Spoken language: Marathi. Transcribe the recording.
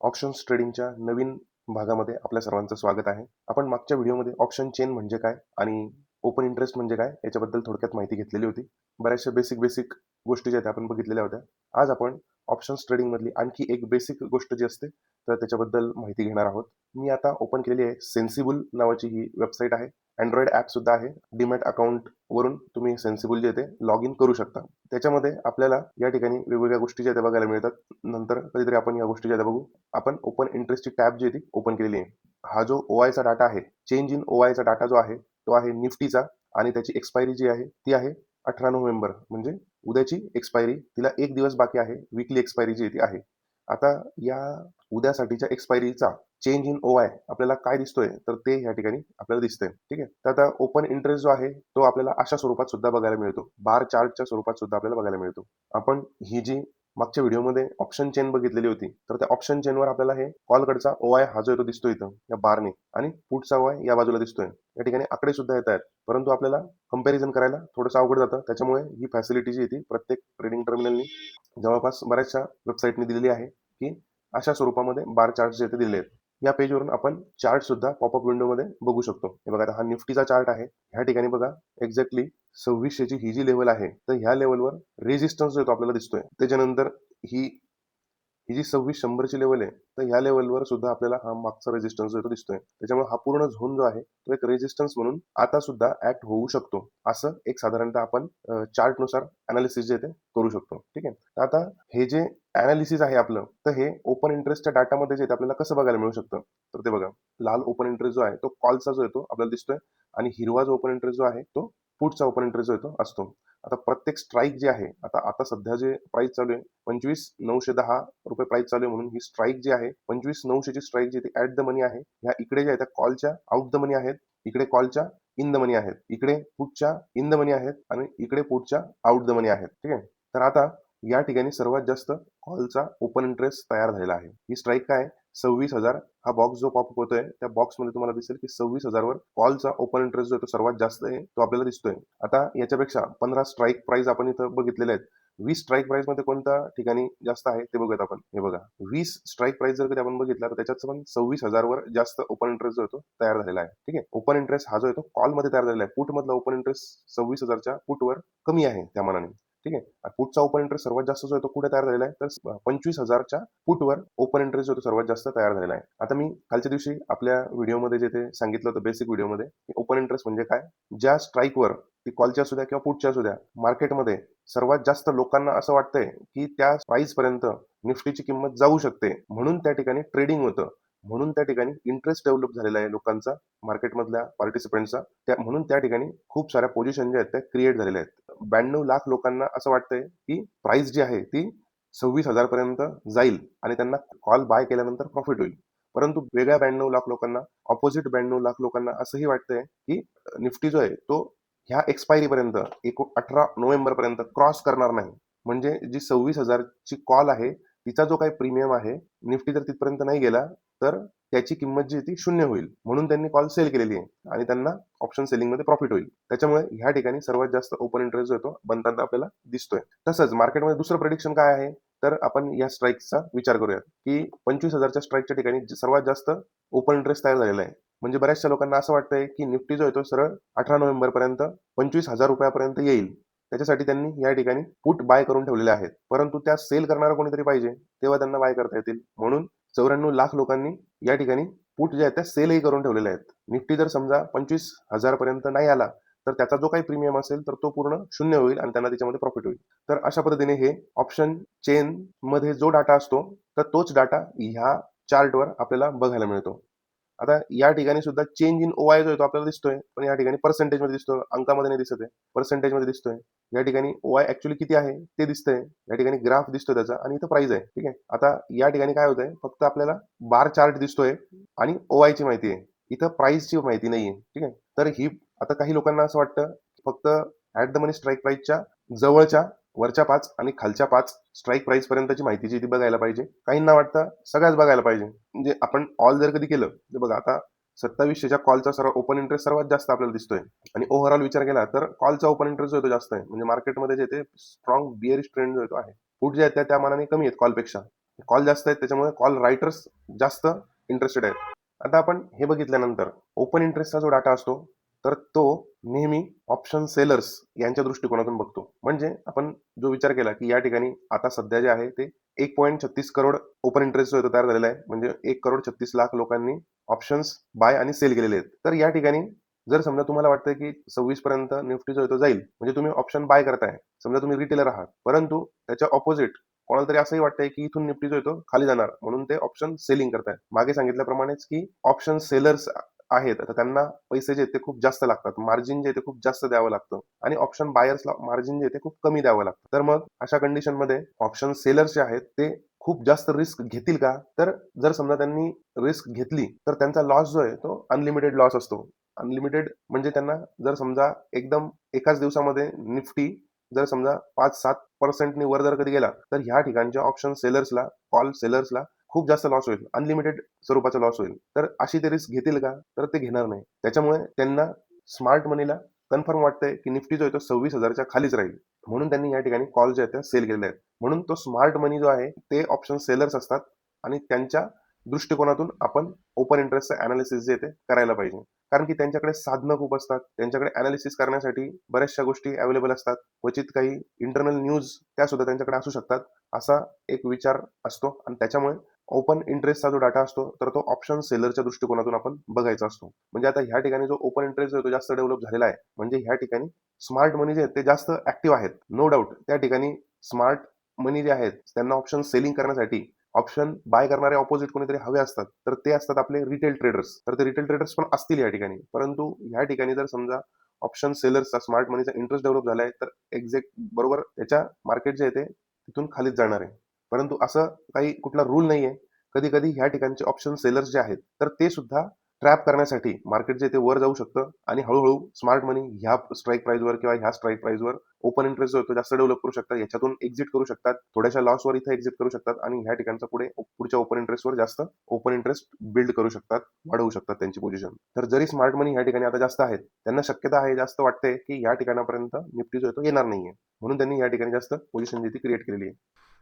ऑप्शन्स ट्रेडिंगच्या नवीन भागामध्ये आपल्या सर्वांचं स्वागत आहे. आपण मागच्या व्हिडिओमध्ये ऑप्शन चेन म्हणजे काय आणि ओपन इंटरेस्ट म्हणजे काय याच्याबद्दल थोडक्यात माहिती घेतलेली होती. बऱ्याचशा बेसिक बेसिक गोष्टी ज्या त्या आपण बघितलेल्या होत्या. आज आपण ऑप्शन्स ट्रेडिंगमधली आणखी एक बेसिक गोष्ट जी असते तर त्याच्याबद्दल माहिती घेणार आहोत. मी आता ओपन केलेली आहे सेन्सिबल नावाची ही वेबसाईट आहे. अँड्रॉइड ॲप सुद्धा आहे. डीमॅट अकाउंट वरून तुम्ही सेन्सिबल जे ते लॉग इन करू शकता. त्याच्यामध्ये आपल्याला या ठिकाणी वेगवेगळ्या गोष्टी ज्या त्या बघायला मिळतात. नंतर कधीतरी आपण या गोष्टी ज्या त्या बघू. आपण ओपन इंटरेस्टची टॅब जी आहे ती ओपन केलेली आहे. हा जो ओ आयचा डाटा आहे चेंज इन ओ आयचा डाटा जो आहे तो आहे निफ्टीचा आणि त्याची एक्सपायरी जी आहे ती आहे अठरा नोव्हेंबर. म्हणजे उद्याची एक्सपायरी तिला एक दिवस बाकी आहे विकली एक्सपायरी जी ती आहे. आता या उद्यासाठीच्या एक्सपायरीचा चेंज इन ओ आय आपल्याला काय दिसतोय तर ते या ठिकाणी आपल्याला दिसतंय. ठीक आहे? तर आता ओपन इंटरेस्ट जो आहे तो आपल्याला अशा स्वरूपात सुद्धा बघायला मिळतो. बार चार्टच्या स्वरूपात सुद्धा आपल्याला बघायला मिळतो. आपण ही जी मागच्या व्हिडिओमध्ये ऑप्शन चेन बघितलेली होती तर त्या ऑप्शन चेनवर आपल्याला हे कॉलकडचा ओ आय हा जो येतो दिसतो इथं या बारने आणि पुढचा ओ आय या बाजूला दिसतोय. या ठिकाणी आकडे सुद्धा येत आहेत. परंतु आपल्याला कंपॅरिझन करायला थोडंसं अवघड जातं. त्याच्यामुळे ही फॅसिलिटी जी येते प्रत्येक ट्रेडिंग टर्मिनलनी जवळपास बऱ्याचशा वेबसाईटनी दिलेली आहे की अशा स्वरूपामध्ये बार चार्ट जे ते दिले आहेत. या पेजवरून आपण चार्ट सुद्धा पॉपअप विंडोमध्ये बघू शकतो. हे बघा आता हा निफ्टीचा चार्ट आहे. ह्या ठिकाणी बघा एक्झॅक्टली सव्वीसशेची ही जी लेवल आहे तर ह्या लेवलवर रेजिस्टन्स जो येतो आपल्याला दिसतोय. त्याच्यानंतर ही ही जी सव्वीस शंभरची लेवल आहे तर ह्या लेवलवर सुद्धा आपल्याला हा मागचा रेजिस्टन्स जो आहे दिसतोय. त्याच्यामुळे हा पूर्ण झोन जो आहे तो एक रेजिस्टन्स म्हणून आता सुद्धा ऍक्ट होऊ शकतो. असं एक साधारणतः आपण चार्टनुसार अनालिसिस जे ते करू शकतो. ठीक आहे? तर आता हे जे अनालिसिस आहे आपलं तर हे ओपन इंटरेस्टच्या डाटामध्ये जे आपल्याला कसं बघायला मिळू शकतं? तर ते बघा लाल ओपन इंटरेस्ट जो आहे तो कॉलचा जो येतो आपल्याला दिसतोय आणि हिरवा जो ओपन इंटरेस्ट जो आहे तो पुढचा ओपन इंटरेस्ट जो येतो असतो. आता प्रत्येक स्ट्राईक जी आहे आता आता सध्या जे प्राइस चालू आहे पंचवीस नऊशे दहा रुपये प्राइस चालू आहे म्हणून ही स्ट्राईक जी आहे पंचवीस नऊशेची स्ट्राईक जी ती ऍट द मनी आहे. ह्या इकडे ज्या आहेत त्या कॉलच्या आउट द मनी आहेत इकडे कॉलच्या इन द मनी आहेत इकडे पुढच्या इन द मनी आहेत आणि इकडे पुढच्या आउट द मनी आहेत. ठीक आहे? तर आता या ठिकाणी सर्वात जास्त कॉलचा ओपन इंटरेस्ट तयार झालेला आहे. ही स्ट्राईक काय? सव्वीस हजार हा बॉक्स जो पॉप होतोय त्या बॉक्समध्ये तुम्हाला दिसेल की सव्वीस हजारवर कॉलचा ओपन इंटरेस्ट जो आहे तो सर्वात जास्त आहे तो आपल्याला दिसतोय. आता याच्यापेक्षा पंधरा स्ट्राईक प्राइस आपण इथं बघितलेले आहेत. वीस स्ट्राईक प्राइसमध्ये कोणत्या ठिकाणी जास्त आहे ते बघूयात आपण. हे बघा वीस स्ट्राईक प्राइस जर कधी आपण बघितला तर त्याच्यात पण सव्वीस हजारवर जास्त ओपन इंटरेस्ट जो आहे तो तयार झालेला आहे. ठीक आहे? ओपन इंटरेस्ट हा जो आहे तो कॉलमध्ये तयार झालेला आहे. पुट मधला ओपन इंटरेस्ट सव्वीस हजारच्या पुटवर कमी आहे त्या मानाने. ठीक आहे? पुढचा ओपन इंटरेस्ट सर्वात जास्त जो आहे तो कुठे तयार झालेला आहे? तर पंचवीस हजारच्या पुटवर ओपन इंटरेस्ट जो तो सर्वात जास्त तयार झालेला आहे. आता मी कालच्या दिवशी आपल्या व्हिडिओमध्ये जे ते सांगितलं होतं बेसिक व्हिडिओमध्ये ओपन इंटरेस्ट म्हणजे काय? ज्या स्ट्राईकवर ती कॉलची असू द्या किंवा पुटची असू द्या मार्केटमध्ये सर्वात जास्त लोकांना असं वाटतंय की त्या प्राइस पर्यंत निफ्टीची किंमत जाऊ शकते. म्हणून त्या ठिकाणी ट्रेडिंग होतं. म्हणून त्या ठिकाणी इंटरेस्ट डेव्हलप झालेला आहे लोकांचा मार्केटमधल्या पार्टिसिपेंटचा त्या म्हणून त्या ठिकाणी खूप साऱ्या पोझिशन ज्या आहेत त्या क्रिएट झालेल्या आहेत. ब्याण्णव लाख लोकांना असं वाटतंय की प्राइस जी आहे ती सव्वीस हजार पर्यंत जाईल आणि त्यांना कॉल बाय केल्यानंतर प्रॉफिट होईल. परंतु वेगळ्या ब्याण्णव लाख लोकांना ऑपोजिट ब्याण्णव लाख लोकांना असंही वाटतंय की निफ्टी जो आहे तो ह्या एक्सपायरी पर्यंत एक अठरा नोव्हेंबर पर्यंत क्रॉस करणार नाही. म्हणजे जी सव्वीस हजारची कॉल आहे तिचा जो काही प्रीमियम आहे निफ्टी जर तिथपर्यंत नाही गेला तर त्याची किंमत जी ती शून्य होईल. म्हणून त्यांनी कॉल सेल केलेली आहे आणि त्यांना ऑप्शन सेलिंगमध्ये प्रॉफिट होईल. त्याच्यामुळे ह्या ठिकाणी सर्वात जास्त ओपन इंटरेस्ट जो येतो बनताना आपल्याला दिसतोय. तसंच मार्केटमध्ये दुसरं प्रेडिक्शन काय आहे? तर आपण या स्ट्राईकचा विचार करूयात की पंचवीस हजारच्या स्ट्राईकच्या ठिकाणी सर्वात जास्त ओपन इंटरेस्ट तयार झालेला आहे. म्हणजे बऱ्याचशा लोकांना असं वाटतंय की निफ्टी जो येतो सरळ अठरा नोव्हेंबर पर्यंत पंचवीस हजार रुपयापर्यंत येईल. त्याच्यासाठी त्यांनी या ठिकाणी पुट बाय करून ठेवलेले आहेत. परंतु त्या सेल करणारा कोणीतरी पाहिजे तेव्हा त्यांना बाय करता येतील. म्हणून चौऱ्याण्णव लाख लोकांनी या ठिकाणी पुट जे आहेत त्या सेलही करून ठेवलेले आहेत. निफ्टी जर समजा पंचवीस हजार पर्यंत नाही आला तर त्याचा जो काही प्रीमियम असेल तर तो पूर्ण शून्य होईल आणि त्यांना त्याच्यामध्ये प्रॉफिट होईल. तर अशा पद्धतीने हे ऑप्शन चेन मध्ये जो डाटा असतो तर तोच डाटा ह्या चार्टवर आपल्याला बघायला मिळतो. आता या ठिकाणी सुद्धा चेंज इन ओ आय जो आहे तो आपल्याला दिसतोय पण या ठिकाणी पर्सेंटेजमध्ये दिसतोय. अंकामध्ये नाही दिसत आहे पर्सेंटेजमध्ये दिसतोय. या ठिकाणी ओ आय ऍक्च्युली किती आहे? ते दिसतंय. या ठिकाणी ग्राफ दिसतोय त्याचा आणि इथं प्राइस आहे. ठीक आहे? आता या ठिकाणी काय होतंय? फक्त आपल्याला बार चार्ट दिसतोय आणि ओ ची माहिती आहे. इथं प्राइसची माहिती नाहीये. ठीक आहे? तर ही आता काही लोकांना असं वाटतं फक्त ऍट द मनी स्ट्राईक प्राइसच्या जवळच्या वरच्या पाच आणि खालच्या पाच स्ट्राईक प्राइस पर्यंतची माहिती जी ती बघायला पाहिजे. काहींना वाटतं सगळ्याच बघायला पाहिजे. म्हणजे आपण ऑल जर कधी केलं तर बघा आता सत्तावीसशेच्या कॉलचा सर्व ओपन इंटरेस्ट सर्वात जास्त आपल्याला दिसतोय. आणि ओव्हरऑल विचार केला तर कॉलचा ओपन इंटरेस्ट जो आहे तो जास्त आहे. म्हणजे मार्केटमध्ये जे ते स्ट्रॉंग बिअरिश ट्रेंड जो आहे तो आहे. पुढे जे आहेत त्या त्या मानाने कमी आहेत कॉलपेक्षा कॉल जास्त आहेत त्याच्यामुळे कॉल रायटर्स जास्त इंटरेस्टेड आहेत. आता आपण हे बघितल्यानंतर ओपन इंटरेस्टचा जो डाटा असतो तर तो नेहमी ऑप्शन सेलर्स यांच्या दृष्टिकोनातून बघतो. म्हणजे आपण जो विचार केला की या ठिकाणी आता सध्या जे आहे ते एक पॉईंट छत्तीस करोड ओपन इंटरेस्ट जो तयार झालेला आहे. म्हणजे एक करोड छत्तीस लाख लोकांनी ऑप्शन्स बाय आणि सेल केलेले आहेत. तर या ठिकाणी जर समजा तुम्हाला वाटतं की सव्वीस पर्यंत निफ्टी जो येतो जाईल म्हणजे तुम्ही ऑप्शन बाय करताय. समजा तुम्ही रिटेलर आहात. परंतु त्याच्या ऑपोजिट कोणाला तरी असंही वाटतंय की इथून निफ्टी जो येतो खाली जाणार. म्हणून ते ऑप्शन सेलिंग करतायत. मागे सांगितल्याप्रमाणेच की ऑप्शन सेलर्स आहेत. तर त्यांना पैसे जे ते खूप जास्त लागतात. मार्जिन जे ते खूप जास्त द्यावं लागतं. आणि ऑप्शन बायर्सला मार्जिन जे ते खूप कमी द्यावं लागतं. तर मग अशा कंडिशनमध्ये ऑप्शन सेलर्स जे आहेत ते खूप जास्त रिस्क घेतील का? तर जर समजा त्यांनी रिस्क घेतली तर त्यांचा लॉस जो आहे तो अनलिमिटेड लॉस असतो. अनलिमिटेड म्हणजे त्यांना जर समजा एकदम एकाच दिवसामध्ये निफ्टी जर समजा पाच सात पर्सेंटनी वर जर कधी गेला तर ह्या ठिकाणच्या ऑप्शन सेलर्सला कॉल सेलर्सला खूप जास्त लॉस होईल. अनलिमिटेड स्वरूपाचा लॉस होईल. तर अशी ते रिस्क घेतील का? तर ते घेणार नाही. त्याच्यामुळे त्यांना स्मार्ट मनीला कन्फर्म वाटतंय की निफ्टी जो आहे तो सव्वीस हजारच्या खालीच राहील. म्हणून त्यांनी या ठिकाणी कॉल जे आहेत त्या सेल केलेले आहेत. म्हणून तो स्मार्ट मनी जो आहे ते ऑप्शन सेलर्स असतात आणि त्यांच्या दृष्टिकोनातून आपण ओपन इंटरेस्टचं अनालिसिस जे आहे ते करायला पाहिजे. कारण की त्यांच्याकडे साधनं खूप असतात. त्यांच्याकडे अनालिसिस करण्यासाठी बऱ्याचशा गोष्टी अवेलेबल असतात. क्वचित काही इंटरनल न्यूज त्या सुद्धा त्यांच्याकडे असू शकतात. असा एक विचार असतो. आणि त्याच्यामुळे ओपन इंटरेस्टचा जो डाटा असतो तर तो ऑप्शन सेलरच्या दृष्टिकोनातून आपण बघायचा असतो. म्हणजे आता ह्या ठिकाणी जो ओपन इंटरेस्ट जो तो जास्त डेव्हलप झालेला आहे म्हणजे ह्या ठिकाणी स्मार्ट मनी जे आहेत ते जास्त ऍक्टिव्ह आहेत. नो डाऊट त्या ठिकाणी स्मार्ट मनी जे आहेत त्यांना ऑप्शन सेलिंग करण्यासाठी ऑप्शन बाय करणारे ऑपोजिट कोणीतरी हवे असतात. तर ते असतात आपले रिटेल ट्रेडर्स तर ते रिटेल ट्रेडर्स पण असतील या ठिकाणी. परंतु ह्या ठिकाणी जर समजा ऑप्शन सेलर्सचा स्मार्ट मनीचा इंटरेस्ट डेव्हलप झालाय तर एक्झॅक्ट बरोबर त्याच्या मार्केट जे आहे ते तिथून खालीच जाणार आहे. परंतु असं काही कुठला रूल नाहीये. कधी कधी ह्या ठिकाणचे ऑप्शन सेलर्स जे आहेत तर ते सुद्धा ट्रॅप करण्यासाठी मार्केट जे ते वर जाऊ शकतं आणि हळूहळू स्मार्ट मनी ह्या स्ट्राईक प्राईजवर किंवा ह्या स्ट्राईक प्राईजवर ओपन इंटरेस्ट जो जास्त डेव्हलप करू शकतात याच्यातून एक्झिट करू शकतात थोड्याशा लॉसवर इथे एक्झिट करू शकतात आणि ह्या ठिकाणचा पुढे पुढच्या ओपन इंटरेस्टवर जास्त ओपन इंटरेस्ट बिल्ड करू शकतात वाढवू शकतात त्यांची पोझिशन तर जरी स्मार्ट मनी ह्या ठिकाणी आता जास्त आहेत त्यांना शक्यता आहे जास्त वाटते की या ठिकाणापर्यंत निफ्टी जो येतो येणार नाहीये. म्हणून त्यांनी या ठिकाणी जास्त पोझिशन जी ती क्रिएट केलेली आहे.